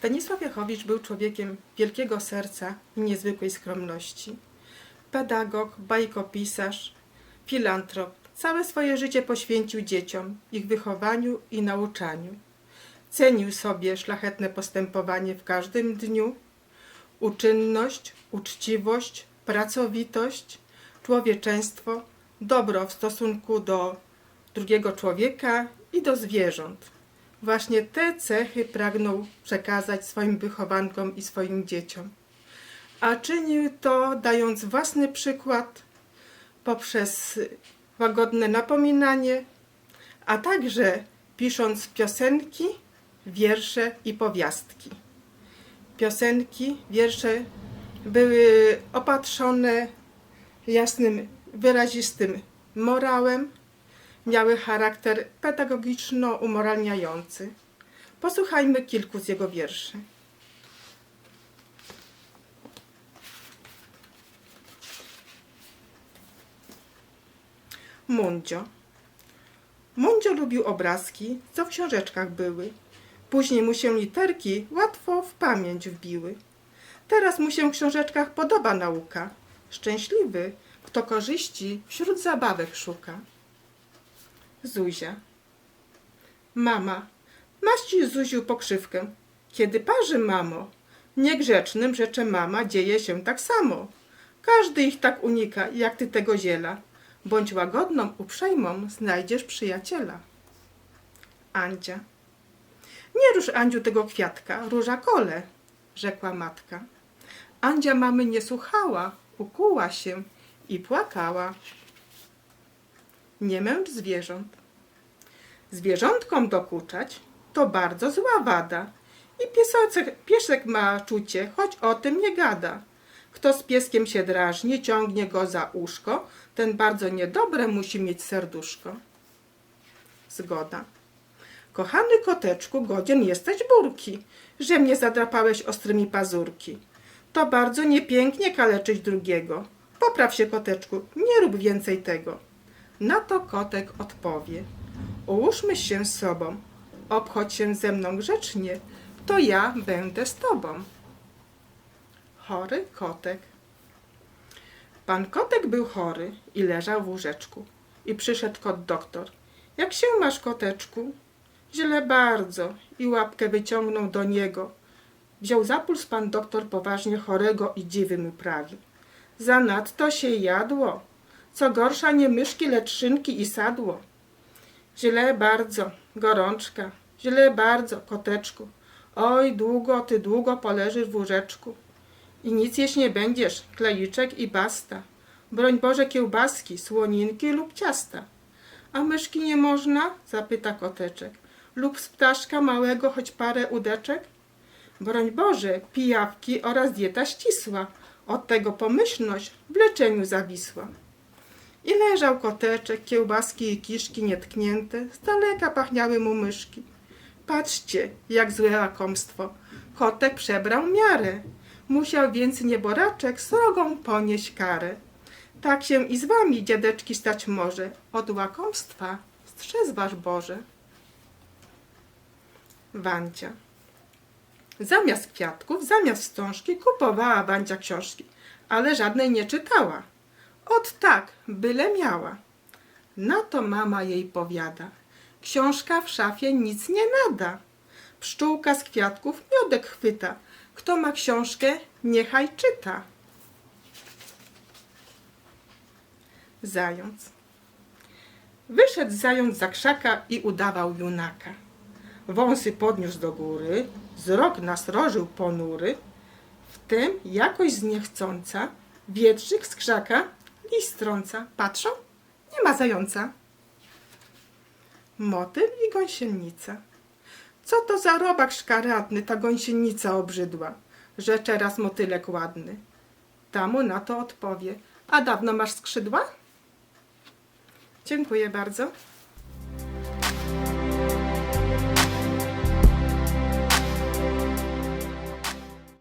Stanisław Jachowicz był człowiekiem wielkiego serca i niezwykłej skromności. Pedagog, bajkopisarz, filantrop. Całe swoje życie poświęcił dzieciom, ich wychowaniu i nauczaniu. Cenił sobie szlachetne postępowanie w każdym dniu, uczynność, uczciwość, pracowitość, człowieczeństwo, dobro w stosunku do drugiego człowieka i do zwierząt. Właśnie te cechy pragnął przekazać swoim wychowankom i swoim dzieciom. A czynił to dając własny przykład poprzez łagodne napominanie, a także pisząc piosenki, wiersze i powiastki. Piosenki, wiersze były opatrzone jasnym, wyrazistym morałem, miały charakter pedagogiczno-umoralniający. Posłuchajmy kilku z jego wierszy. Mundzio. Mundzio lubił obrazki, co w książeczkach były. Później mu się literki łatwo w pamięć wbiły. Teraz mu się w książeczkach podoba nauka. Szczęśliwy, kto korzyści wśród zabawek szuka. Zuzia. Mama, masz ci Zuziu pokrzywkę. Kiedy parzy mamo, niegrzecznym rzecze mama dzieje się tak samo. Każdy ich tak unika, jak ty tego ziela. Bądź łagodną, uprzejmą, znajdziesz przyjaciela. Andzia. Nie rusz, Andziu, tego kwiatka, róża kole, rzekła matka. Andzia mamy nie słuchała, ukuła się i płakała. Nie męcz zwierząt. Zwierzątkom dokuczać to bardzo zła wada. I piesocek, piesek ma czucie, choć o tym nie gada. Kto z pieskiem się drażni, ciągnie go za uszko, ten bardzo niedobre musi mieć serduszko. Zgoda. Kochany koteczku, godzien jesteś burki, że mnie zadrapałeś ostrymi pazurki. To bardzo niepięknie kaleczyć drugiego. Popraw się, koteczku, nie rób więcej tego. Na to kotek odpowie. Ułóżmy się z sobą. Obchodź się ze mną grzecznie, to ja będę z tobą. Chory kotek. Pan kotek był chory i leżał w łóżeczku. I przyszedł kot doktor. Jak się masz, koteczku? Źle bardzo. I łapkę wyciągnął do niego. Wziął za puls pan doktor poważnie chorego i dziwy mu prawił. Zanadto się jadło. Co gorsza nie myszki, lecz szynki i sadło. Źle bardzo, gorączka. Źle bardzo, koteczku. Oj, długo, ty długo poleżysz w łóżeczku. I nic jeść nie będziesz, klejczek i basta. Broń Boże kiełbaski, słoninki lub ciasta. A myszki nie można? zapyta koteczek. Lub z ptaszka małego choć parę udeczek? Broń Boże, pijawki oraz dieta ścisła. Od tego pomyślność w leczeniu zawisła. I leżał koteczek, kiełbaski i kiszki nietknięte, z daleka pachniały mu myszki. Patrzcie, jak złe łakomstwo. Kotek przebrał miarę. Musiał więc nieboraczek srogą ponieść karę. Tak się i z wami, dziadeczki, stać może. Od łakomstwa strzez wasz Boże. Wancia. Zamiast kwiatków, zamiast wstążki kupowała Wancia książki, ale żadnej nie czytała. Ot tak, byle miała. Na to mama jej powiada. Książka w szafie nic nie nada. Pszczółka z kwiatków miodek chwyta. Kto ma książkę, niechaj czyta. Zając. Wyszedł zając za krzaka i udawał junaka. Wąsy podniósł do góry, wzrok nasrożył ponury. Wtem jakoś zniechcąca wietrzyk z krzaka liść strąca. Patrzą, nie ma zająca. Motyl i gąsienica. Co to za robak szkaradny, ta gąsienica obrzydła, rzecze raz motylek ładny. Tamu na to odpowie, a dawno masz skrzydła? Dziękuję bardzo.